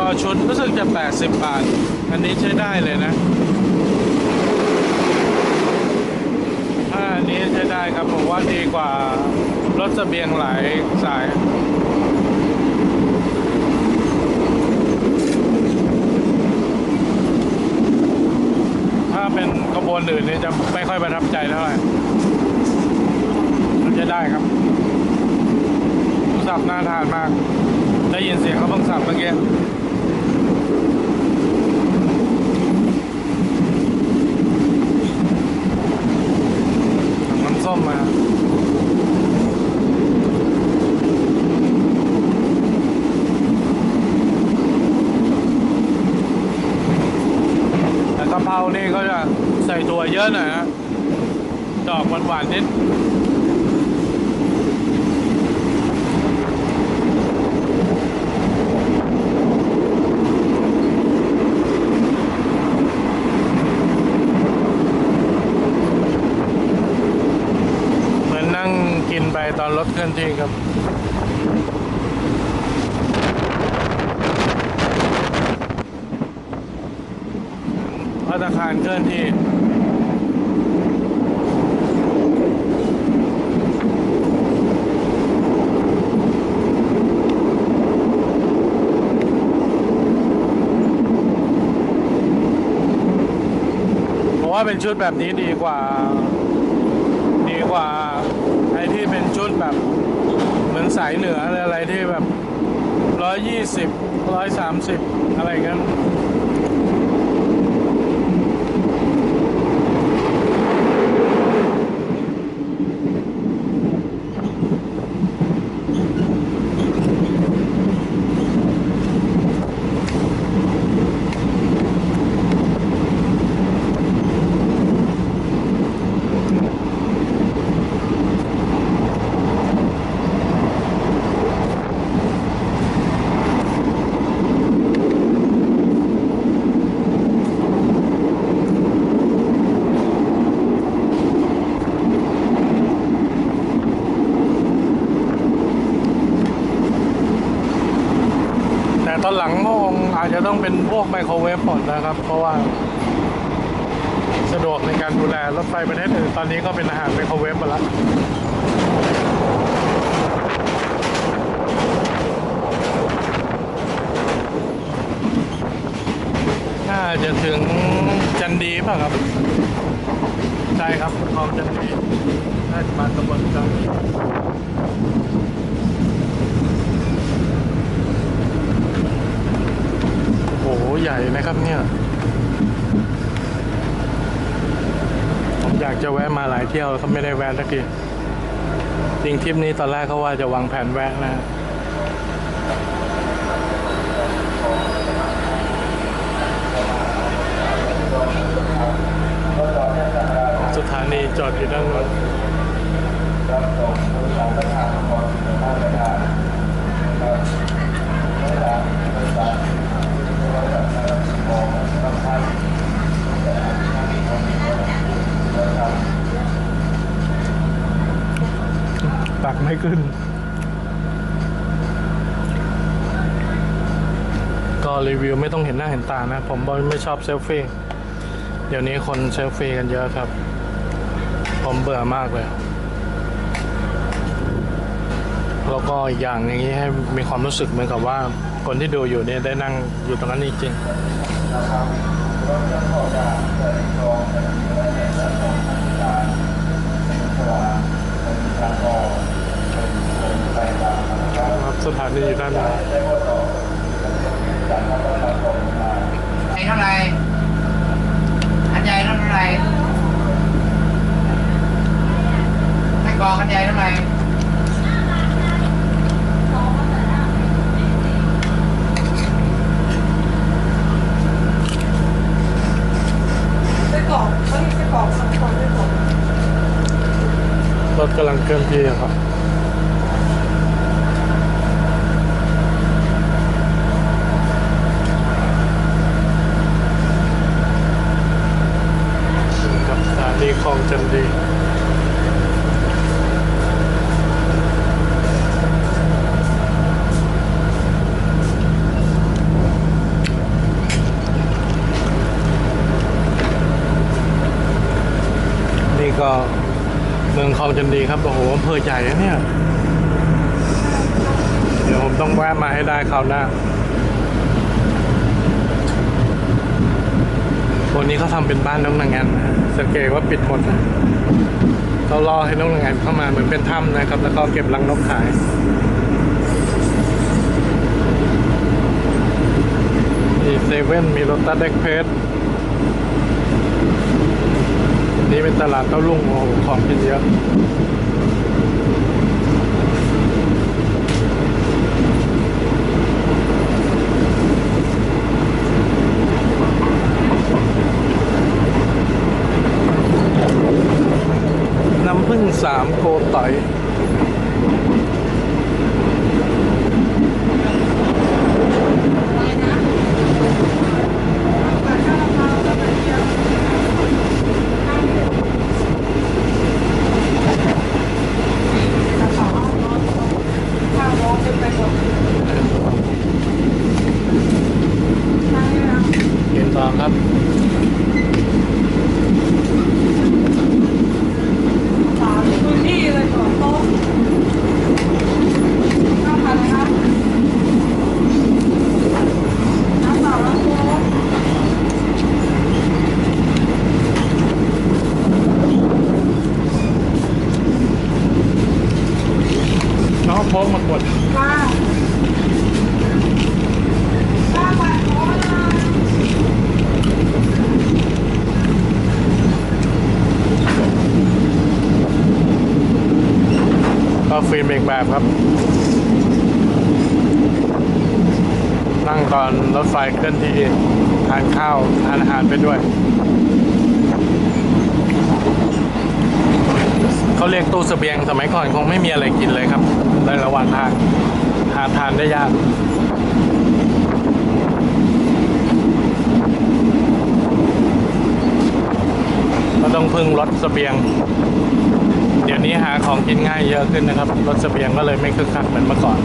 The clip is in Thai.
ก็ชุดรู้สึกจะ 80 บาท อันนี้ใช้ได้เลยนะถ้าอันนี้ใช้ได้ครับ ผมว่าดีกว่ารถเสบียงหลายสายถ้าเป็นขบวนอื่นนี่จะไม่ค่อยประทับใจเท่าไหร่มันจะได้ครับ สับน่าทานมาก ได้ยินเสียงเขาเพิ่งสับเมื่อกี้สั่งน้ำส้มมา แต่กะ เพรานี่ก็จะใส่ถั่วเยอะหน่อยฮะดอกหวานๆนิดเหมือนนั่งกินไปตอนรถเคลื่อนที่ครับ ตาคารเคลื่อนที่ผมว่าเป็นชุดแบบนี้ดีกว่า ดีกว่าไอ้ที่เป็นชุดแบบ เหมือนสายเหนืออะไรที่แบบร้อยยี่สิบร้อยสามสิบอะไรกัน ตอนหลังก็คงอาจจะต้องเป็นพวกไมโครเวฟหมดนะครับ เพราะว่า สะดวกในการดูแลรถไฟประเทศอื่นตอนนี้ก็เป็นอาหารไมโครเวฟหมดแล้วน่าจะถึงจันดีป่ะครับใช่ครับคลองจันดีน่าจะมาตำบลจันดี โอ้โห ใหญ่ นะครับเนี่ย ผมอยากจะแวะมาหลายเที่ยวเขาไม่ได้แวะสักทีจริงทริปนี้ตอนแรกเขาว่าจะวางแผนแวะนะสถานีจอดอยู่ด้านโน้น ตักไม่ขึ้น ก็รีวิวไม่ต้องเห็นหน้าเห็นตานะ ผมไม่ชอบเซลฟี่เดี๋ยวนี้คนเซลฟี่กันเยอะครับ ผมเบื่อมากเลย แล้วก็อีกอย่างอย่างนี้ให้มีความรู้สึกเหมือนกับว่า คนที่ดูอยู่เนี่ยได้นั่งอยู่ตรงนั้นจริงๆครับส ถานีอยู่ด้านในใหญ่เท่าไหร่อันใหญ่เท่าไหร่ไส้กรอกอันใหญ่เท่าไหร่ไส้กรอกเขาเรียกไส้กรอกสังกรไส้กรอกรถกำลังเคลื่อนที่อะครับ ถึงกับสถานีคลองจันดีืองคลองจันดีครับโอ้โหอำเภอใหญ่นะเนี่ย เดี๋ยวผมต้องแวะมาให้ได้คราวหน้าวันนี้เขาทำเป็นบ้านน้องนางแอนนะสังเกตว่าปิดหมดนะเขารอให้น้องนางแอนเข้ามาเหมือนเป็นถ้ำนะครับ แล้วก็เก็บรังนกขายมีเซเว่นมีรถตัสเด็กเพส นี่เป็นตลาดเต้าลุ่งโอ้โหของกินเยอะน้ำผึ้งสามโกต่อย อะไรนะปากข้าวมะพร้าวแล้วกระเทียมข้าวเหนียวกระเป๋าข้าวร้อนเต็มไปหมดใช่ไหม กินต่อครับ สามพื้นที่เลยสองโต๊ะข้าวผัดนะครับน้ำเปล่าแล้วโค้ก น้อง โค้กมากดมาข้าวผัดโค้กนะก็ฟิล์มอีกแบบครับ นั่งตอนรถไฟเคลื่อนที่ทานข้าวทานอาหารไปด้วย เขาเรี ยกตู้เสบียงสมัยก่อนคงไม่มีอะไรกินเลยครับในระหว่างทางหาทานได้ยากก็ต้องพึ่งรถเสบียง เดี๋ยวนี้หาของกินง่ายเยอะขึ้นนะครับ รถเสบียงก็เลยไม่คึกคักเหมือนเมื่อก่อน